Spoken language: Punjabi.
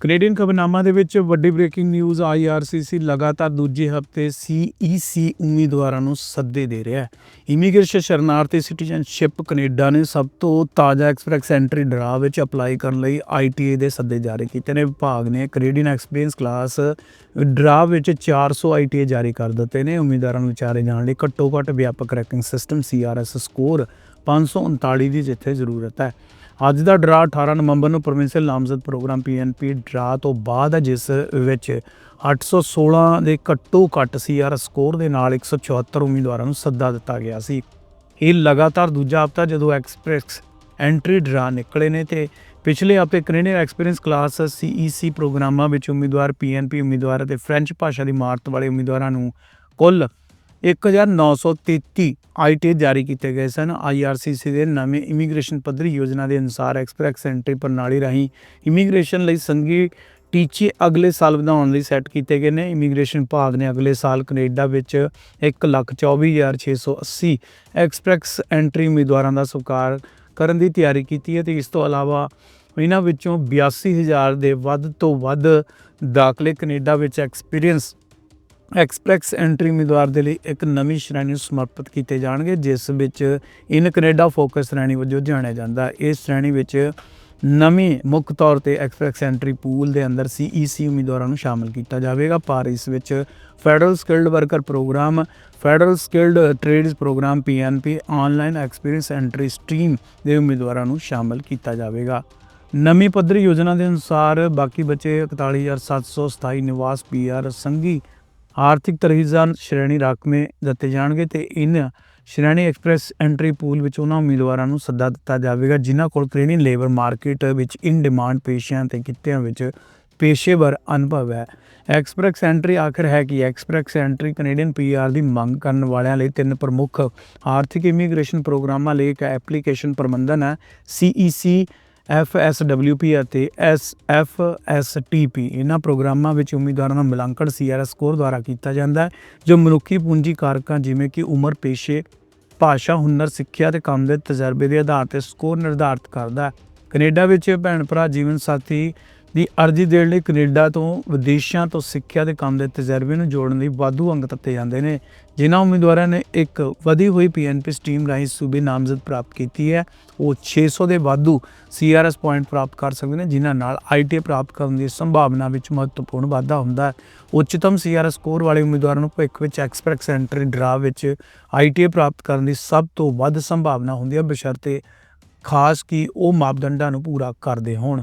ਕੈਨੇਡੀਅਨ ਖਬਰਨਾਮਾ ਦੇ ਵਿੱਚ ਵੱਡੀ ਬ੍ਰੇਕਿੰਗ ਨਿਊਜ਼ ਆਈਆਰਸੀਸੀ ਲਗਾਤਾਰ ਦੂਜੇ ਹਫ਼ਤੇ ਸੀਈਸੀ ਉਮੀਦਵਾਰਾਂ ਨੂੰ ਸੱਦੇ ਦੇ ਰਿਹਾ ਹੈ। ਇਮੀਗ੍ਰੇਸ਼ਨ ਸ਼ਰਨਾਰਥੀ ਸਿਟੀਜ਼ਨਸ਼ਿਪ ਕੈਨੇਡਾ ਨੇ ਸਭ ਤੋਂ ਤਾਜ਼ਾ ਐਕਸਪ੍ਰੈਸ ਐਂਟਰੀ ਡਰਾ ਵਿੱਚ ਅਪਲਾਈ ਕਰਨ ਲਈ ਆਈਟੀਏ ਦੇ ਸੱਦੇ ਜਾਰੀ ਕੀਤੇ ਨੇ। ਵਿਭਾਗ ਨੇ ਕੈਨੇਡੀਅਨ ਐਕਸਪੀਰੀਅੰਸ ਕਲਾਸ ਡਰਾ ਵਿੱਚ 400 ਆਈਟੀਏ ਜਾਰੀ ਕਰ ਦਿੱਤੇ ਨੇ। ਉਮੀਦਵਾਰਾਂ ਨੂੰ ਵਿਚਾਰੇ ਜਾਣ ਲਈ ਘੱਟੋ ਘੱਟ ਵਿਆਪਕ ਰੈਂਕਿੰਗ ਸਿਸਟਮ ਸੀਆਰਐਸ ਸਕੋਰ 539 ਦੀ ਜਿੱਥੇ ਜ਼ਰੂਰਤ ਹੈ। ਅੱਜ ਦਾ ਡਰਾ 18 ਨਵੰਬਰ ਨੂੰ ਪ੍ਰੋਵਿੰਸ਼ੀਅਲ ਨਾਮਜ਼ਦ ਪ੍ਰੋਗਰਾਮ ਪੀਐਨਪੀ ਡਰਾ ਤੋਂ ਬਾਅਦ ਹੈ, ਜਿਸ ਵਿੱਚ 816 ਦੇ ਘੱਟੋ ਘੱਟ ਸੀਆਰ ਸਕੋਰ ਦੇ ਨਾਲ 174 ਉਮੀਦਵਾਰਾਂ ਨੂੰ ਸੱਦਾ ਦਿੱਤਾ ਗਿਆ ਸੀ। ਇਹ ਲਗਾਤਾਰ ਦੂਜਾ ਹਫਤਾ ਜਦੋਂ ਐਕਸਪ੍ਰੈਸ ਐਂਟਰੀ ਡਰਾ ਨਿਕਲੇ ਨੇ ਤੇ ਪਿਛਲੇ ਹਫ਼ਤੇ ਕੈਨੇਡੀਅਨ ਐਕਸਪੀਰੀਅੰਸ ਕਲਾਸ ਸੀਈਸੀ ਪ੍ਰੋਗਰਾਮਾਂ ਵਿੱਚ ਉਮੀਦਵਾਰ ਪੀਐਨਪੀ ਉਮੀਦਵਾਰ ਅਤੇ ਫ੍ਰੈਂਚ ਭਾਸ਼ਾ ਦੀ ਮਾਰਤ ਵਾਲੇ ਉਮੀਦਵਾਰਾਂ ਨੂੰ ਕੁੱਲ 1933 ਆਈਟੀ ਜਾਰੀ ਕੀਤੇ ਗਏ ਸਨ। ਆਈਆਰਸੀਸੀ ਦੇ ਨਵੇਂ ਇਮੀਗ੍ਰੇਸ਼ਨ ਪੱਧਰੀ ਯੋਜਨਾ ਦੇ ਅਨੁਸਾਰ ਐਕਸਪ੍ਰੈਸ ਐਂਟਰੀ ਪ੍ਰਣਾਲੀ ਰਾਹੀਂ ਇਮੀਗ੍ਰੇਸ਼ਨ ਲਈ ਸੰਘੀ ਟੀਚੇ ਅਗਲੇ ਸਾਲ ਵਧਾਉਣ ਲਈ ਸੈੱਟ ਕੀਤੇ ਗਏ ਨੇ। ਇਮੀਗ੍ਰੇਸ਼ਨ ਵਿਭਾਗ ਨੇ ਅਗਲੇ ਸਾਲ ਕੈਨੇਡਾ ਵਿੱਚ 124680 ਐਕਸਪ੍ਰੈਸ ਐਂਟਰੀ ਉਮੀਦਵਾਰਾਂ ਦਾ ਸਵੀਕਾਰ ਕਰਨ ਦੀ ਤਿਆਰੀ ਕੀਤੀ ਹੈ ਤੇ ਇਸ ਤੋਂ ਇਲਾਵਾ ਇਹਨਾਂ ਵਿੱਚੋਂ 82000 ਦੇ ਵੱਧ ਤੋਂ ਵੱਧ ਦਾਖਲੇ ਕੈਨੇਡਾ ਵਿੱਚ ਐਕਸਪੀਰੀਅੰਸ ਐਕਸਪ੍ਰੈਸ ਐਂਟਰੀ ਉਮੀਦਵਾਰ ਦੇ ਲਈ ਇੱਕ ਨਵੀਂ ਸ਼੍ਰੇਣੀ ਨੂੰ ਸਮਰਪਿਤ ਕੀਤੇ ਜਾਣਗੇ, ਜਿਸ ਵਿੱਚ ਇਨ ਕੈਨੇਡਾ ਫੋਕਸ ਸ਼੍ਰੇਣੀ ਵਜੋਂ ਜਾਣਿਆ ਜਾਂਦਾ। ਇਸ ਸ਼੍ਰੇਣੀ ਵਿੱਚ ਨਵੀਂ ਮੁੱਖ ਤੌਰ ਤੇ ਐਕਸਪ੍ਰੈਸ ਐਂਟਰੀ ਪੂਲ ਦੇ ਅੰਦਰ ਸੀਈਸੀ ਉਮੀਦਵਾਰਾਂ ਨੂੰ ਸ਼ਾਮਲ ਕੀਤਾ ਜਾਵੇਗਾ, ਪਰ ਇਸ ਵਿੱਚ federal skilled worker program, federal skilled trades program PNP online experience entry stream ਦੇ ਉਮੀਦਵਾਰਾਂ ਨੂੰ ਸ਼ਾਮਲ ਕੀਤਾ ਜਾਵੇਗਾ। ਨਵੀਂ ਪੱਧਰੀ ਯੋਜਨਾ ਦੇ ਅਨੁਸਾਰ ਬਾਕੀ ਬਚੇ 41727 ਨਿਵਾਸ ਪੀਆਰ ਸੰਘੀ ਆਰਥਿਕ ਤਰਜੀਹਾਂ ਸ਼੍ਰੇਣੀ ਰਾਖਵੇਂ ਦਿੱਤੇ ਜਾਣਗੇ ਤੇ ਇਨ ਸ਼੍ਰੇਣੀ ਐਕਸਪ੍ਰੈਸ ਐਂਟਰੀ ਪੂਲ ਵਿੱਚ ਉਹਨਾਂ ਉਮੀਦਵਾਰਾਂ ਨੂੰ ਸੱਦਾ ਦਿੱਤਾ ਜਾਵੇਗਾ, ਜਿਨ੍ਹਾਂ ਕੋਲ ਕੈਨੇਡੀਅਨ ਲੇਬਰ ਮਾਰਕੀਟ ਵਿੱਚ ਇਨ ਡਿਮਾਂਡ ਪੇਸ਼ਿਆਂ ਤੇ ਕਿੱਤਿਆਂ ਵਿੱਚ ਪੇਸ਼ੇਵਰ ਅਨੁਭਵ ਹੈ। ਐਕਸਪ੍ਰੈਸ ਐਂਟਰੀ ਆਖਰ ਹੈ ਕਿ ਐਕਸਪ੍ਰੈਸ ਐਂਟਰੀ ਕੈਨੇਡੀਅਨ ਪੀਆਰ ਦੀ ਮੰਗ ਕਰਨ ਵਾਲਿਆਂ ਲਈ ਤਿੰਨ ਪ੍ਰਮੁੱਖ ਆਰਥਿਕ ਇਮੀਗ੍ਰੇਸ਼ਨ ਪ੍ਰੋਗਰਾਮਾਂ ਲਈ ਇੱਕ ਐਪਲੀਕੇਸ਼ਨ ਪ੍ਰਬੰਧਨ ਹੈ ਸੀਈਸੀ ਐਫਐਸਡਬਲਯੂਪੀ ਅਤੇ ਐਸਐਫਐਸਟੀਪੀ, ਇਹਨਾਂ ਪ੍ਰੋਗਰਾਮਾਂ ਵਿੱਚ ਉਮੀਦਵਾਰਾਂ ਦਾ ਮੁਲਾਂਕਣ ਸੀਆਰਐਸ ਸਕੋਰ ਦੁਆਰਾ ਕੀਤਾ ਜਾਂਦਾ ਹੈ, ਜੋ ਮਨੁੱਖੀ ਪੂੰਜੀ ਕਾਰਕਾਂ ਜਿਵੇਂ ਕਿ ਉਮਰ, ਪੇਸ਼ੇ, ਭਾਸ਼ਾ, ਹੁਨਰ, ਸਿੱਖਿਆ ਤੇ ਕੰਮ ਦੇ ਤਜਰਬੇ ਦੇ ਆਧਾਰ ਤੇ ਸਕੋਰ ਨਿਰਧਾਰਤ ਕਰਦਾ ਹੈ। ਕੈਨੇਡਾ ਵਿੱਚ ਭੈਣ ਭਰਾ ਜੀਵਨ ਸਾਥੀ ਦੀ ਅਰਜ਼ੀ ਦੇਣ ਲਈ ਕੈਨੇਡਾ ਤੋਂ, ਵਿਦੇਸ਼ਾਂ ਤੋਂ ਸਿੱਖਿਆ ਦੇ ਕੰਮ ਦੇ ਤਜਰਬੇ ਨੂੰ ਜੋੜਨ ਲਈ ਵਾਧੂ ਅੰਗ ਦਿੱਤੇ ਜਾਂਦੇ ਨੇ। ਜਿਨ੍ਹਾਂ ਉਮੀਦਵਾਰਾਂ ਨੇ ਇੱਕ ਵਧੀ ਹੋਈ ਪੀਐਨਪੀ ਸਟੀਮ ਰਾਹੀਂ ਸੂਬੇ ਨਾਮਜ਼ਦ ਪ੍ਰਾਪਤ ਕੀਤੀ ਹੈ। ਉਹ 600 ਦੇ ਵਾਧੂ ਸੀਆਰਐਸ ਪੁਆਇੰਟ ਪ੍ਰਾਪਤ ਕਰ ਸਕਦੇ ਨੇ, ਜਿਨ੍ਹਾਂ ਨਾਲ ਆਈਟੀ ਪ੍ਰਾਪਤ ਕਰਨ ਦੀ ਸੰਭਾਵਨਾ ਵਿੱਚ ਮਹੱਤਵਪੂਰਨ ਵਾਧਾ ਹੁੰਦਾ ਹੈ। ਉੱਚਤਮ ਸੀਆਰਐਸ ਸਕੋਰ ਵਾਲੇ ਉਮੀਦਵਾਰਾਂ ਨੂੰ ਭਵਿੱਖ ਵਿੱਚ ਐਕਸਪ੍ਰੈਸ ਐਂਟਰੀ ਡਰਾ ਵਿੱਚ ਆਈਟੀ ਪ੍ਰਾਪਤ ਕਰਨ ਦੀ ਸਭ ਤੋਂ ਵੱਧ ਸੰਭਾਵਨਾ ਹੁੰਦੀ ਹੈ, ਬਸ਼ਰਤੇ ਖਾਸ ਕਿ ਉਹ ਮਾਪਦੰਡਾਂ ਨੂੰ ਪੂਰਾ ਕਰਦੇ ਹੋਣ।